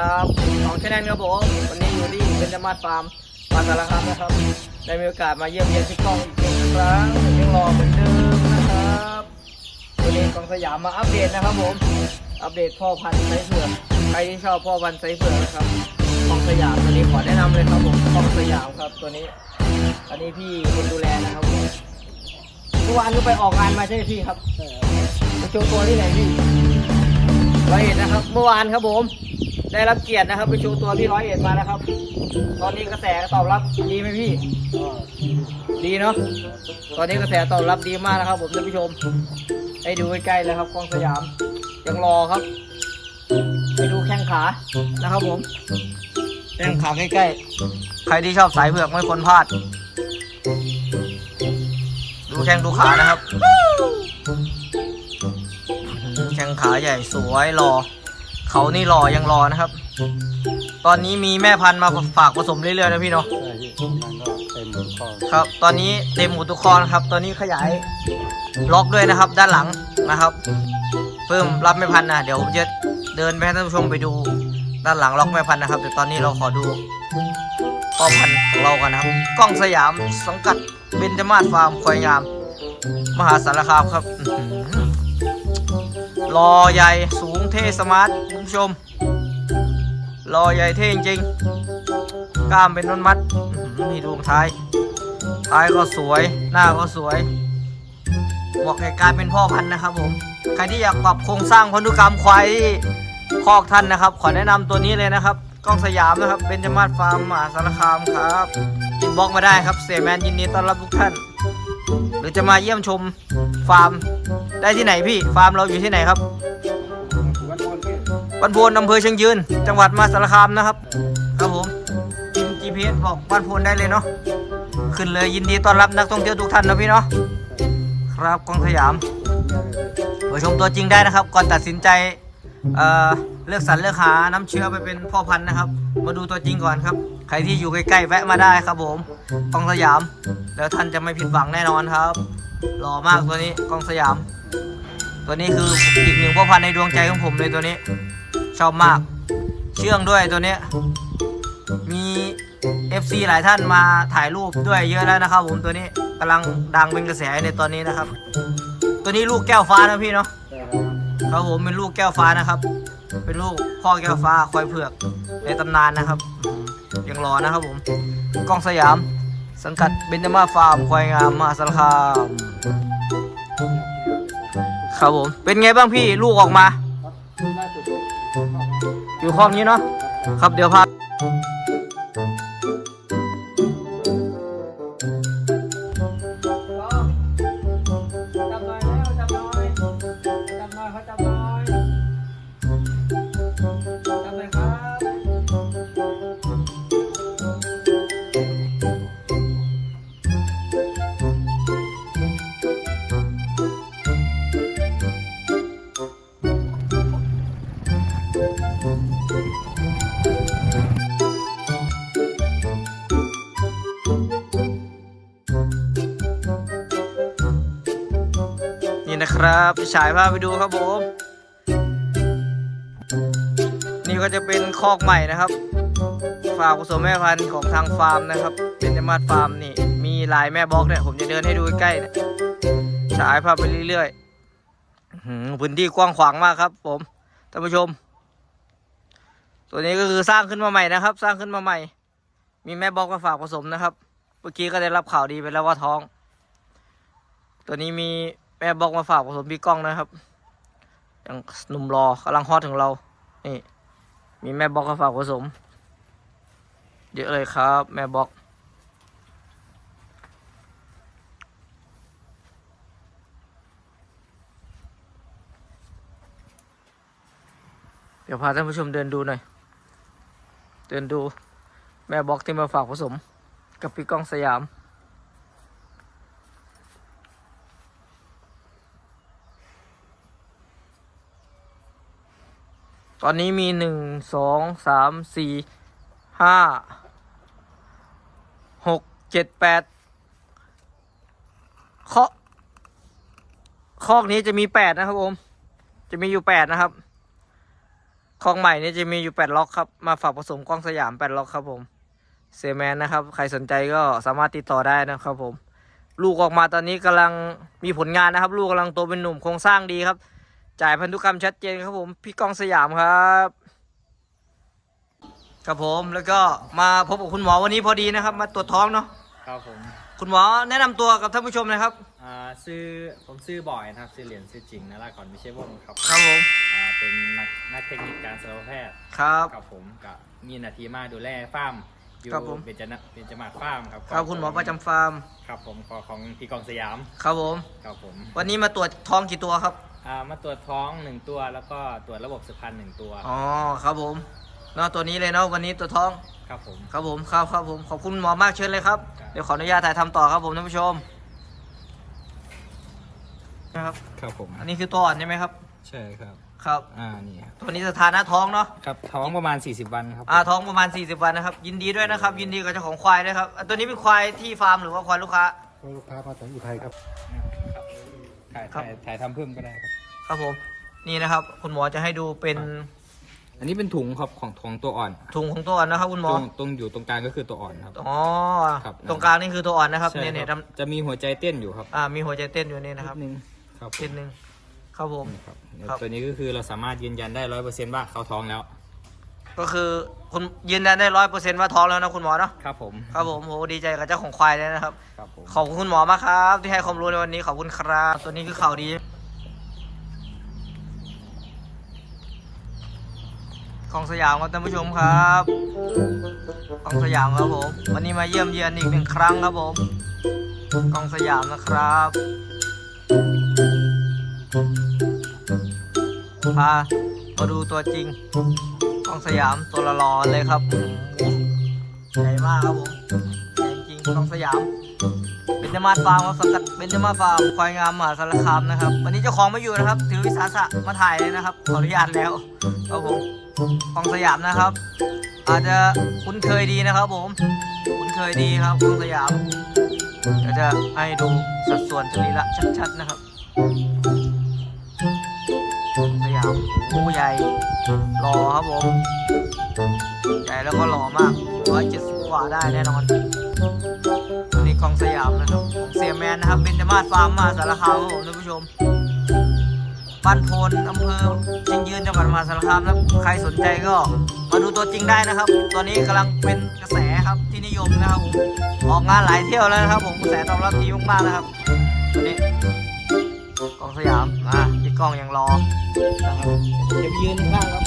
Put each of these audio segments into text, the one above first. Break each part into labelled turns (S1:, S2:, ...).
S1: ครับของชแนลครับผมวันนี้อยู่ที่เป็นจมาศฟาร์มปาสารคามนะครับ ได้มีโอกาสมาเยี่ยมเยียนที่กล้องอีกหนึ่งครั้งยังรอเหมือนเดิมนะครับวันนี้กองสยามมาอัปเดตนะครับผม อัปเดตพ่อพันธุ์ไซส์เผือกใครที่ชอบพ่อพันธุ์ไซส์เผือกนะครับกองสยามตัวนี้ขอแนะนำเลยครับผมกองสยามครับตัวนี้ อันนี้พี่คนดูแลนะครับผมเมื่อวานก็ไปออกงานมาใช่ไหมพี่ครับไปโชว์ตัวที่ไหนพี่ร้อยเอ็ดนะครับ เมื่อวานครับผม ได้รับเกียรตินะครับ ไปโชว์ตัวที่ร้อยเอ็ดมานะครับ ตอนนี้กระแสตอบรับดีไหมพี่ ดีเนาะ ตอนนี้กระแสตอบรับดีมากนะครับ ผมท่านผู้ชม ให้ดูใกล้ๆเลยครับกองสยาม ยังรอครับไปดูแข้งขานะครับผมแข้งขาใกล้ๆ ใครที่ชอบสายเผือกไม่ควรพลาด ดูแข้งดูขานะครับ แข้งขาใหญ่สวยรอ เขานี่รอยังรอนะครับ ตอนนี้มีแม่พันธุ์มาฝากผสมเรื่อยๆนะพี่เนาะ
S2: ใช่พี่มันก็เต็มทุกข้อ
S1: ครับ ตอนนี้เต็มหมดทุกคอนะครับ ตอนนี้ขยายล็อกด้วยนะครับ ด้านหลังนะครับเพิ่มรับแม่พันธุ์นะเดี๋ยวผมจะเดินไปให้ท่านผู้ชมไปดู ด้านหลังล็อกแม่พันธุ์นะครับเดี๋ยวตอนนี้เราขอดูพ่อพันธุ์ของเรากันนะครับกล้องสยามสังกัดเบญจมาศฟาร์มควายงาม มหาสารคามครับอื้อหือรอใหญ่สูง เท่สมาร์ทคุณผู้ชมรอใหญ่เท่จริงๆกล้ามเป็นนนมัดนี่ดูท้าย ท้ายก็สวย หน้าก็สวยบอกให้กลายเป็นพ่อพันธุ์นะครับผมใครที่อยากปรับโครงสร้างพันธุกรรมควายคอกท่านนะครับ ขอแนะนำตัวนี้เลยนะครับกล้องสยามนะครับเป็นจมาศฟาร์มมหาสารคามครับอินบ็อกมาได้ครับเสียแมนยินดีต้อนรับทุกท่าน หรือจะมาเยี่ยมชมฟาร์มได้ที่ไหนพี่ฟาร์มเราอยู่ที่ไหนครับ บ้านโพนอำเภอเชียงยืน จังหวัดมหาสารคามนะครับ ครับผมพิมพ์ GPS บอกบ้านโพนได้เลยเนาะขึ้นเลยยินดีต้อนรับนักท่องเที่ยวทุกท่านนะพี่เนาะครับกองสยามมาชมตัวจริงได้นะครับ ก่อนตัดสินใจเอ่อเลือกสรรเลือกหาน้ำเชื้อไปเป็นพ่อพันธุ์นะครับ มาดูตัวจริงก่อนครับ ใครที่อยู่ใกล้ๆแวะมาได้ครับผมกองสยาม แล้วท่านจะไม่ผิดหวังแน่นอนครับหล่อมากตัวนี้กองสยาม ตัวนี้คืออีกหนึ่งพ่อพันธุ์ในดวงใจของผมเลยตัวนี้ ชอบมาก เชื่องด้วยตัวเนี้ยมี FC หลายท่านมาถ่ายรูปด้วยเยอะแล้วนะครับ ผมตัวนี้กำลังดังเป็นกระแสในตอนนี้นะครับ ตัวนี้ลูกแก้วฟ้านะพี่เนาะ
S2: ครับ
S1: ผมเป็นลูกแก้วฟ้านะครับ เป็นลูกพ่อแก้วฟ้าควายเผือกในตำนานนะครับยังรอนะครับผมกล้องสยาม สังกัดเบนจามาฟาร์มควายงามมหาสารคามครับผมเป็นไงบ้างพี่ลูกออกมา อยู่ห้องนี้เนาะครับเดี๋ยวพา ครับฉายภาพไปดูครับผม นี่ก็จะเป็นคอกใหม่นะครับฝากผสมแม่พันธุ์ของทางฟาร์มนะครับ เป็นจมาศฟาร์มนี่ มีลายแม่บล็อกเนี่ยผมจะเดินให้ดูใกล้เนี่ยฉายภาพไปเรื่อยๆพื้นที่กว้างขวางมากครับ ผมท่านผู้ชม ตัวนี้ก็คือสร้างขึ้นมาใหม่นะครับ สร้างขึ้นมาใหม่ มีแม่บล็อกมาฝากผสมนะครับ เมื่อกี้ก็ได้รับข่าวดีไปแล้วว่าท้อง ตัวนี้มี แม่บล็อกมาฝากผสมพี่ก้องนะครับยังหนุ่มรอกำลังฮอตถึงเรา นี่ มีแม่บล็อกมาฝากผสม เยอะเลยครับ แม่บล็อกเดี๋ยวพาท่านผู้ชมเดินดูหน่อย เดินดูแม่บล็อกที่มาฝากผสม กับพี่ก้องสยาม ตอนนี้มีหนึ่งสองสามสี่ห้าหกเจ็ดแปดคอกคอกนี้จะมีแปดนะครับผมจะมีอยู่แปดนะครับคองใหม่นี่จะมีอยู่แปดล็อกครับ มาฝากผสมกล้องสยามแปดล็อกครับผมเซแมนนะครับ ใครสนใจก็สามารถติดต่อได้นะครับผม ลูกออกมาตอนนี้กำลังมีผลงานนะครับ ลูกกำลังโตเป็นหนุ่มโครงสร้างดีครับ จ่ายพันธุกรรมชัดเจนครับผม พี่กล้องสยามครับครับผมแล้วก็มาพบกับคุณหมอวันนี้พอดีนะครับ มาตรวจท้องเนาะ
S3: ครับผม
S1: คุณหมอแนะนำตัวกับท่านผู้ชมหนะครับ
S3: อ่าซื้อผมซื้อบ่อยนะครับซื้อเหรียญซื้อจริงนะลาก่อนไม่ใช่วงครับ
S1: ครับผม
S3: อ่าเป็นนักนักเทคนิคการสัตวแพทย์
S1: ครับ
S3: กับผมกับมีหนาทีมาดูแลฟาร์มอยู่
S1: ครับผม
S3: เบญจนะเบญจมาศฟาร์มครับ
S1: ครับคุณหมอประจำฟาร์ม
S3: ครับผมขอของพี่กองสยาม
S1: ครับผม
S3: ครับผม
S1: วันนี้มาตรวจท้องกี่ตัวครับ
S3: อ่ามาตรวจท้องหนึ่งตัว แล้วก็ตรวจระบบสืบพันธุ์หนึ่งตัว
S1: อ๋อครับผมเนาะตัวนี้เลยเนาะวันนี้ตัวท้อง
S3: ครับผม
S1: ครับผมครับครับผมขอบคุณหมอมากเชิญเลยครับ
S3: ครับ
S1: เดี๋ยวขออนุญาตถ่ายทำต่อครับผมท่านผู้ชมนะครับ
S3: ครับผม
S1: อันนี้คือตัวอ่อนใช่ไหมครับ
S3: ใช่ครับ
S1: ครับ
S3: อ่านี่ครับ
S1: ตัวนี้สถานะท้องเนาะ
S3: ครับท้องประมาณ 40 วันครับ
S1: อ่าท้องประมาณ 40 วันนะครับ ยินดีด้วยนะครับ ยินดีกับเจ้าของควายด้วยครับอะตัวนี้เป็นควายที่ฟาร์มหรือว่าควายลูกค้า
S2: ลูกค้ามาจากอุทัยครับ
S3: ถ่าย
S1: ครับ
S3: ถ่ายถ่ายทำเพิ่มก็ได้ครับ
S1: ครับผม นี่นะครับ คุณหมอจะให้ดูเป็น
S3: อันนี้เป็นถุงครับของของตัวอ่อน
S1: ถุงของตัวอ่อนนะครับ คุณหม
S3: ต
S1: อ
S3: รงตรงอยู่ตรงกลางก็คือตัวอ่อนครับ
S1: อ๋อ
S3: ครับ
S1: ตรงกลางนี่คือตัวอ่อนนะครับ
S3: ใช่
S1: เนี่ยเนี่ย
S3: ครับ
S1: ท
S3: จะมีหัวใจเต้นอยู่ครับำ
S1: อ่ามีหัวใจเต้นอยู่นี่นะครับ
S3: ดนึงครับ
S1: เต้นหนึ่งครับผม
S3: นี่ครับเดี๋ยว
S1: ครับ
S3: ตัวนี้ก็คือเราสามารถยืนยันได้ร้อยเปอร์เซ็นต์ว่าเขาท้องแล้ว
S1: ก็คือคุณยืนยันได้ร้อยเปอร์เซ็นต์ว่าท้องแล้วนะคุณหมอเนาะ
S3: ครับผม
S1: ครับผมโหดีใจกับเจ้าของควายเลยนะครับ
S3: ครับผม
S1: ขอบคุณคุณหมอมากครับ ที่ให้ความรู้ในวันนี้ขอบคุณครับ ตัวนี้คือข่าวดี ของสยามครับท่านผู้ชมครับของสยามครับผม วันนี้มาเยี่ยมเยียนอีกหนึ่งครั้งครับผมกองสยามนะครับพามาดูตัวจริง กองสยามตัวละรอเลยครับใหญ่มากครับผมใหญ่จริงกองสยามเป็นจมาฟาร์มครับสังกัดเป็นจมาฟาร์มควายงามมหาสารคามนะครับ วันนี้เจ้าของไม่อยู่นะครับ ถือวิสาสะมาถ่ายเลยนะครับ ขออนุญาตแล้วครับผมของสยามนะครับ อาจจะคุ้นเคยดีนะครับ ผม คุ้นเคยดีครับของสยามเดี๋ยวจะให้ดูสัดส่วนสรีระชัดๆนะครับามผู้ใหญ่หล่อครับผมใหญ่แล้วก็หล่อมากร้อยเจ็ดสิบกว่าได้แน่นอนนี่กองสยามนะครับของเสียแมนนะครับเบนจมาศฟาร์มมาสารคามครับผมท่านผู้ชมบ้านโพนอำเภอเชียงยืนจังหวัดมหาสารคามนะครับใครสนใจก็มาดูตัวจริงได้นะครับ ตอนนี้กำลังเป็นกระแสครับที่นิยมนะครับผมออกงานหลายเที่ยวแล้วนะครับผมกระแสตอบรับดีมากๆนะครับตัวนี้ กองสยามอะพี่กองยังรอเดี๋ยวไปยืนข้างครั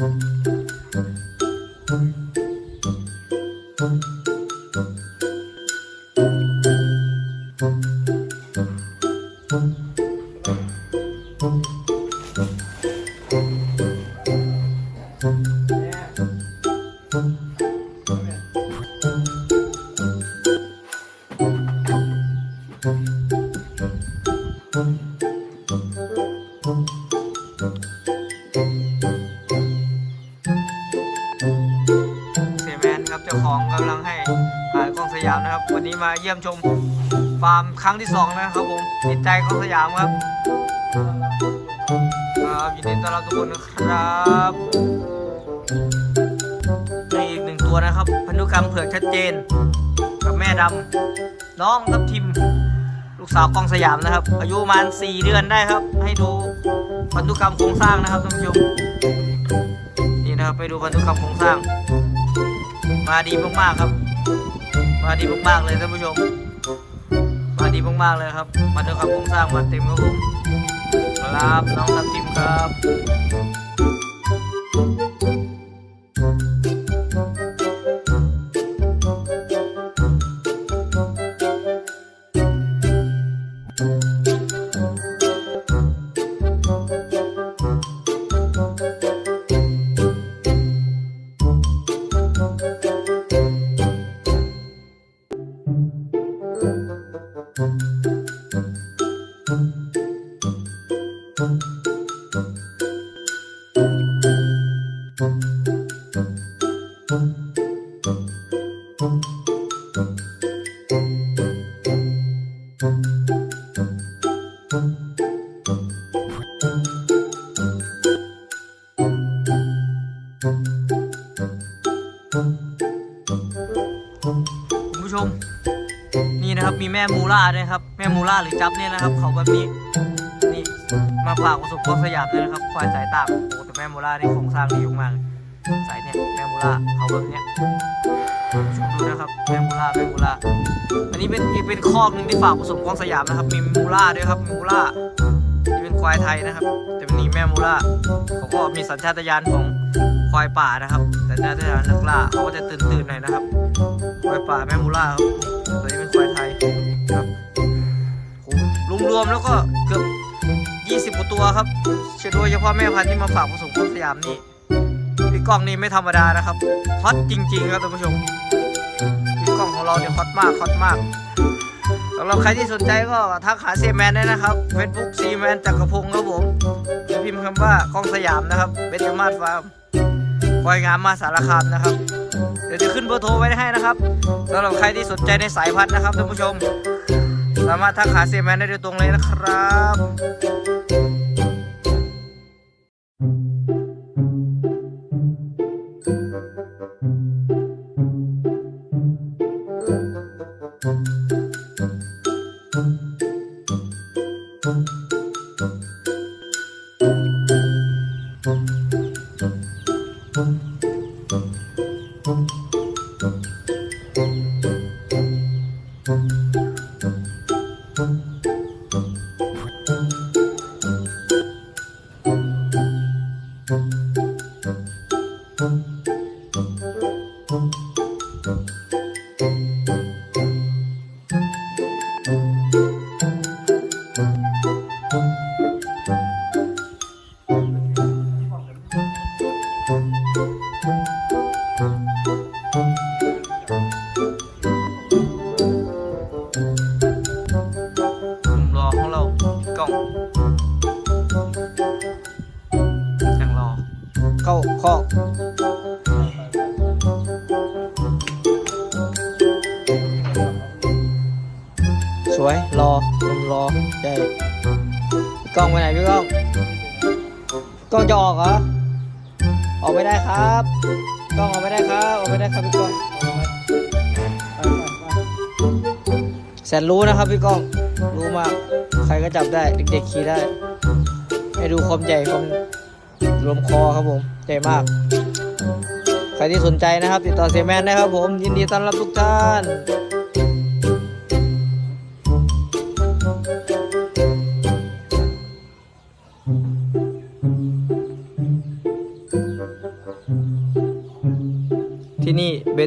S1: บเนะครับ วันนี้มาเยี่ยมชมฟาร์มครั้งที่สองนะครับผมติดใจกล้องสยามครับ ครับยินดีต้อนรับทุกคนนะครับนี่อีกหนึ่งตัวนะครับ พันธุกรรมเผือกชัดเจน กับแม่ดำน้องทับทิม ลูกสาวกองสยามนะครับ อายุประมาณ 4 เดือนได้ครับ ให้ดูพันธุกรรมโครงสร้างนะครับท่านผู้ชมนี่นะครับไปดูพันธุกรรมโครงสร้าง มาดีมากๆครับ มาดีมากๆเลยท่านผู้ชม มาดีมากๆเลยครับ มาดูครับโครงสร้างมาเต็มครับผมครับน้องทับทิมครับ คุณผู้ชม นี่นะครับมีแม่มูล่าด้วยครับ แม่มูล่าหรือจับเนี่ยนะครับ เขาแบบนี้นี่มาฝากประสบความสยามด้วยนะครับควายสายตากโอ้แต่แม่มูล่านี่โครงสร้างดีมากๆ สายเนี่ยแม่มูล่าเขาแบบเนี้ยดูนะครับแม่มูล่าแม่มูล่าอันนี้เป็นเป็นคอกหนึงที่ฝากผสมกวางสยามนะครับ มีมูล่าด้วยครับมูล่านี่เป็นควายไทยนะครับ แต่วันนี้แม่มูล่าเขาก็มีสัญชาตญาณของควายป่านะครับ แต่สัญชาตญาณนักล่าเขาก็จะตื่นตื่นหน่อยนะครับ ควายป่าแม่มูล่าครับตัวนี้เป็นควายไทยครับรวมๆแล้วก็เกือบ20กว่าตัวครับเชื่อโดยเฉพาะแม่พันธุ์ที่มาฝากผสมกับสยามนี่ พี่ก้องนี่ไม่ธรรมดานะครับฮอตจริง ๆ ครับท่านผู้ชมพี่ก้องของเราเนี่ยฮอตมากฮอตมากสำหรับใครที่สนใจก็ทักหาเซแมนได้นะครับ Facebook ซีแมนจักรพงศ์ครับผมหรือพิมพ์คำว่ากล้องสยามนะครับเบนจมาศฟาร์มควายงามมาสารคามนะครับ เดี๋ยวจะขึ้นเบอร์โทรไว้ให้นะครับสำหรับใครที่สนใจในสายพันธุ์นะครับท่านผู้ชม สามารถทักหาเซแมนได้โดยตรงเลยนะครับ ห พี่ก้องไปไหนพี่ก้องพี่ก้องจะออกเหรอออกไม่ได้ครับกล้องออกไม่ได้ครับออกไม่ได้ครับพี่ก้องแสนรู้นะครับพี่ก้องรู้มากใครก็จับได้เด็กๆขี่ได้ให้ดูความใหญ่ความรวมคอครับผมใหญ่มาก ใครที่สนใจนะครับ ติดต่อเซแมนได้ครับผม ยินดีต้อนรับทุกท่าน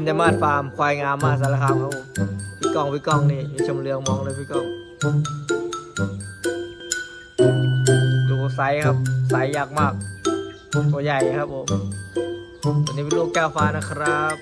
S1: นี่เบนจมาศฟาร์มควายงามมากสารคามครับผมพี่กองพี่กองนี่ชมเรืองมองเลยพี่กองดูไซส์ครับไซส์ยากมากตัวใหญ่ครับผมตัวนี้เป็นลูกแก้วฟ้านะครับ